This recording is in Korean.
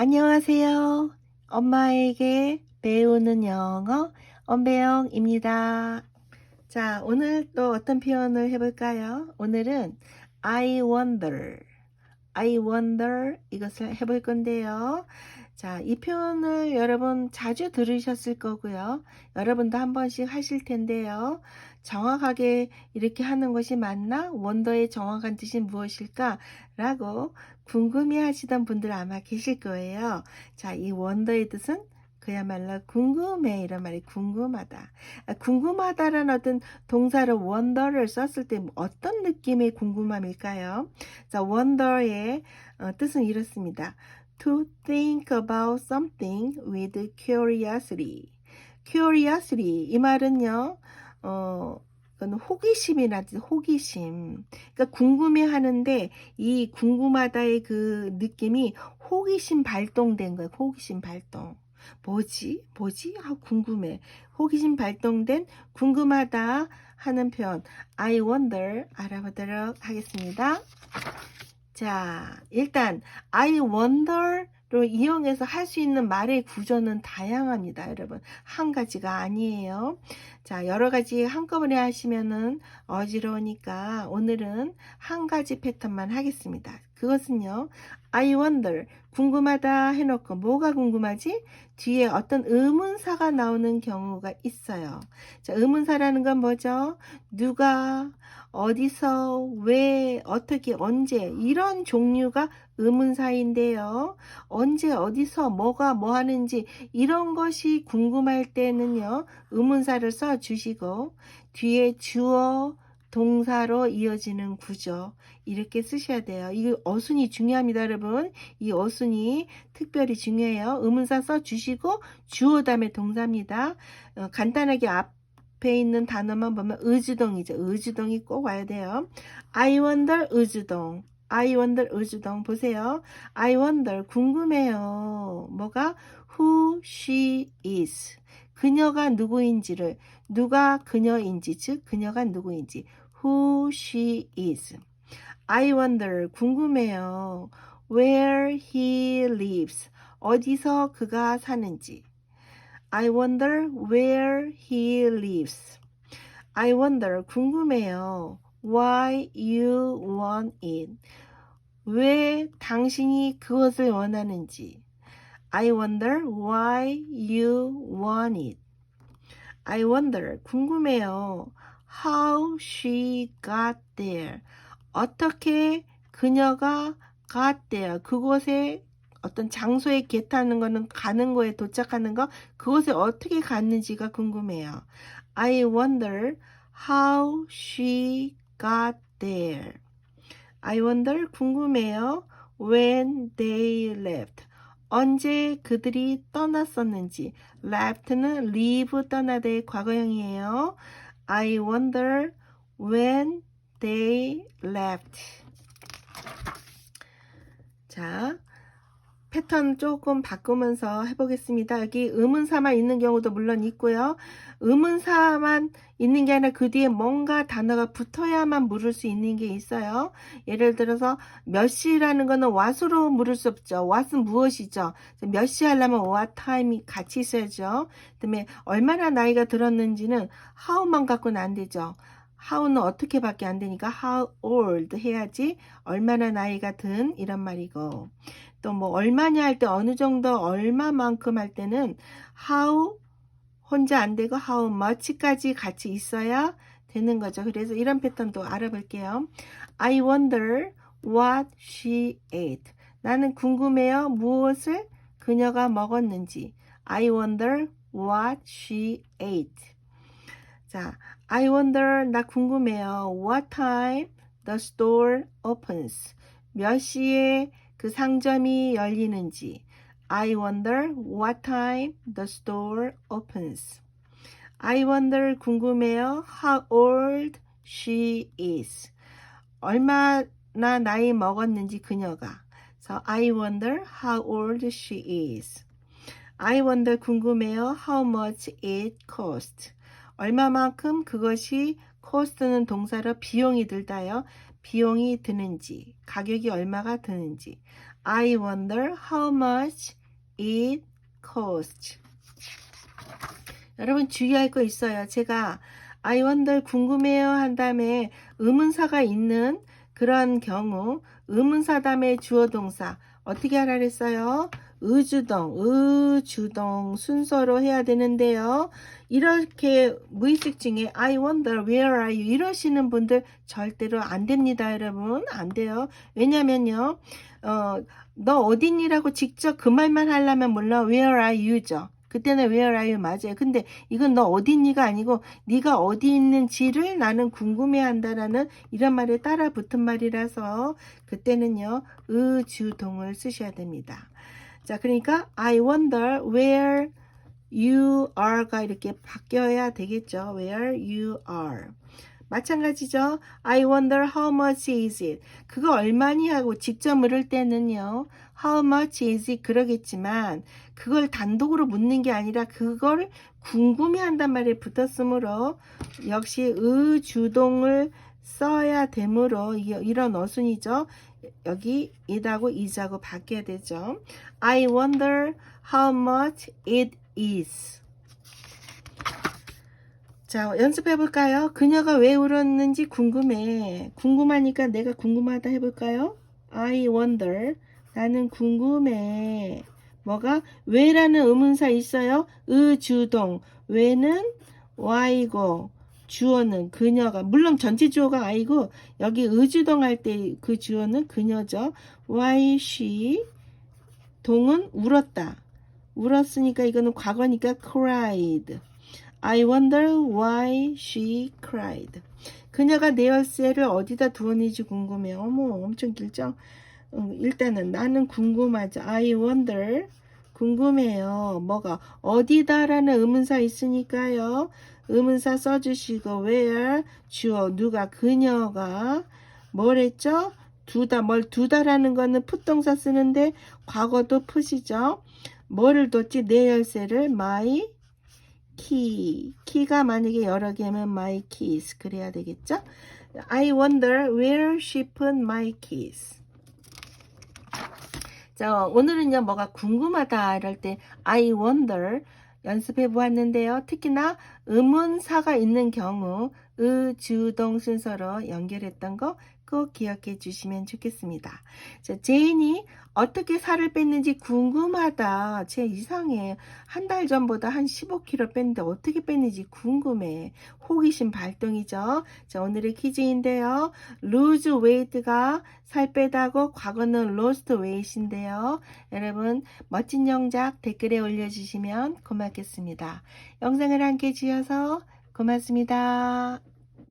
안녕하세요. 엄마에게 배우는 영어 엄배영입니다. 자, 오늘 또 어떤 표현을 해볼까요? 오늘은 I wonder, I wonder 이것을 해볼 건데요. 자, 이 표현을 여러분 자주 들으셨을 거고요. 여러분도 한 번씩 하실 텐데요. 정확하게 이렇게 하는 것이 맞나? 원더의 정확한 뜻이 무엇일까? 라고 궁금해 하시던 분들 아마 계실 거예요. 자, 이 원더의 뜻은 그야말로 궁금해 이런 말이 궁금하다. 아, 궁금하다라는 어떤 동사로 wonder를 썼을 때 어떤 느낌의 궁금함일까요? 자, wonder의 어, 뜻은 이렇습니다. To think about something with curiosity. curiosity 이 말은요. 어, 그건 호기심이라지 호기심. 그러니까 궁금해 하는데 이 궁금하다의 그 느낌이 호기심 발동된 거예요. 호기심 발동. 뭐지? 뭐지? 아, 궁금해. 호기심 발동된 궁금하다 하는 표현 I wonder 알아보도록 하겠습니다. 자, 일단 I wonder로 이용해서 할 수 있는 말의 구조는 다양합니다, 여러분. 한 가지가 아니에요. 자, 여러 가지 한꺼번에 하시면은 어지러우니까 오늘은 한 가지 패턴만 하겠습니다. 그것은요, I wonder, 궁금하다 해놓고 뭐가 궁금하지? 뒤에 어떤 의문사가 나오는 경우가 있어요. 자, 의문사라는 건 뭐죠? 누가, 어디서, 왜, 어떻게, 언제, 이런 종류가 의문사인데요. 언제, 어디서, 뭐가, 뭐 하는지, 이런 것이 궁금할 때는요, 의문사를 써 주시고, 뒤에 주어, 동사로 이어지는 구조 이렇게 쓰셔야 돼요. 이 어순이 중요합니다, 여러분. 이 어순이 특별히 중요해요. 의문사 써 주시고 주어 다음에 동사입니다. 어, 간단하게 앞에 있는 단어만 보면 의주동이죠. 의주동이 꼭 와야 돼요. I wonder 의주동. I wonder 의주동 보세요. I wonder 궁금해요. 뭐가 who she is. 그녀가 누구인지를 누가 그녀인지 즉 그녀가 누구인지 who she is. I wonder 궁금해요. where he lives. 어디서 그가 사는지. I wonder where he lives. I wonder 궁금해요. why you want it. 왜 당신이 그것을 원하는지. I wonder why you want it. I wonder 궁금해요. How she got there. 어떻게 그녀가 got there. 그곳에 어떤 장소에 겟하는 거는 가는 거에 도착하는 거 그곳에 어떻게 갔는지가 궁금해요. I wonder how she got there. I wonder 궁금해요. When they left. 언제 그들이 떠났었는지. left는 leave 떠나다의 과거형이에요. I wonder when they left. 자, 패턴 조금 바꾸면서 해보겠습니다. 여기 의문사만 있는 경우도 물론 있고요. 의문사만 있는 게 아니라 그 뒤에 뭔가 단어가 붙어야만 물을 수 있는 게 있어요. 예를 들어서 몇 시라는 거는 what으로 물을 수 없죠. what은 무엇이죠? 몇 시 하려면 what time이 같이 있어야죠. 그 다음에 얼마나 나이가 들었는지는 how만 갖고는 안 되죠. How는 어떻게밖에 안 되니까 how old 해야지 얼마나 나이가 든 이런 말이고 또 뭐 얼마냐 할 때 어느 정도 얼마만큼 할 때는 how 혼자 안 되고 how much까지 같이 있어야 되는 거죠. 그래서 이런 패턴도 알아볼게요. I wonder what she ate. 나는 궁금해요. 무엇을 그녀가 먹었는지. I wonder what she ate. 자, I wonder 나 궁금해요. What time the store opens. 몇 시에 그 상점이 열리는지. I wonder what time the store opens. I wonder 궁금해요. How old she is. 얼마나 나이 먹었는지 그녀가. So I wonder how old she is. I wonder 궁금해요. How much it cost. 얼마만큼 그것이 cost는 동사로 비용이 들다요. 비용이 드는지, 가격이 얼마가 드는지. I wonder how much it costs. 여러분 주의할 거 있어요. 제가 I wonder 궁금해요 한 다음에 의문사가 있는 그런 경우 의문사 다음에 주어 동사 어떻게 하라 그랬어요? 의주동, 의주동 순서로 해야 되는데요. 이렇게 무의식 중에 I wonder where are you 이러시는 분들 절대로 안 됩니다, 여러분. 안 돼요. 왜냐면요. 어, 너 어딨니라고 직접 그 말만 하려면 몰라 where are you죠. 그때는 where are you 맞아요. 근데 이건 너 어딨니가 아니고 네가 어디 있는지를 나는 궁금해한다라는 이런 말에 따라 붙은 말이라서 그때는요 의주동을 쓰셔야 됩니다. 자 그러니까 I wonder where you are가 이렇게 바뀌어야 되겠죠. where you are. 마찬가지죠. I wonder how much is it. 그거 얼마니 하고 직접 물을 때는요. How much is it 그러겠지만 그걸 단독으로 묻는 게 아니라 그걸 궁금해한단 말에 붙었으므로 역시 의주동을 써야 되므로 이- 이런 어순이죠. 여기 it하고 is하고 바뀌어야 되죠. I wonder how much it is. 자, 연습해 볼까요? 그녀가 왜 울었는지 궁금해. 궁금하니까 내가 궁금하다 해볼까요? I wonder. 나는 궁금해. 뭐가? 왜라는 의문사 있어요? 의주동. 왜는 why고, 주어는 그녀가. 물론 전체 주어가 아니고, 여기 의주동 할 때 그 주어는 그녀죠. Why she. 동은 울었다. 울었으니까 이거는 과거니까 cried. I wonder why she cried. 그녀가 내 열쇠를 어디다 두었는지 궁금해. 어머, 엄청 길죠? 음, 일단은 나는 궁금하죠. I wonder. 궁금해요. 뭐가 어디다라는 의문사 있으니까요. 의문사 써주시고 where 주어 누가 그녀가 뭘 했죠? 두다 뭘 두다라는 거는 풋동사 쓰는데 과거도 풋이죠. 뭐를 뒀지 내 열쇠를 my key. 키가 만약에 여러 개면 my keys 그래야 되겠죠? I wonder where she put my keys. 자, 오늘은요, 뭐가 궁금하다 이럴 때 I wonder 연습해 보았는데요. 특히나 의문사가 있는 경우 의 주 동 순서로 연결했던 거 꼭 기억해 주시면 좋겠습니다. 자, 제인이 어떻게 살을 뺐는지 궁금하다. 제 이상해. 한 달 전보다 한 15kg 뺐는데 어떻게 뺐는지 궁금해. 호기심 발동이죠. 자, 오늘의 퀴즈인데요. lose weight가 살 빼다고 과거는 lost weight인데요. 여러분 멋진 영작 댓글에 올려주시면 고맙겠습니다. 영상을 함께 주셔서 고맙습니다.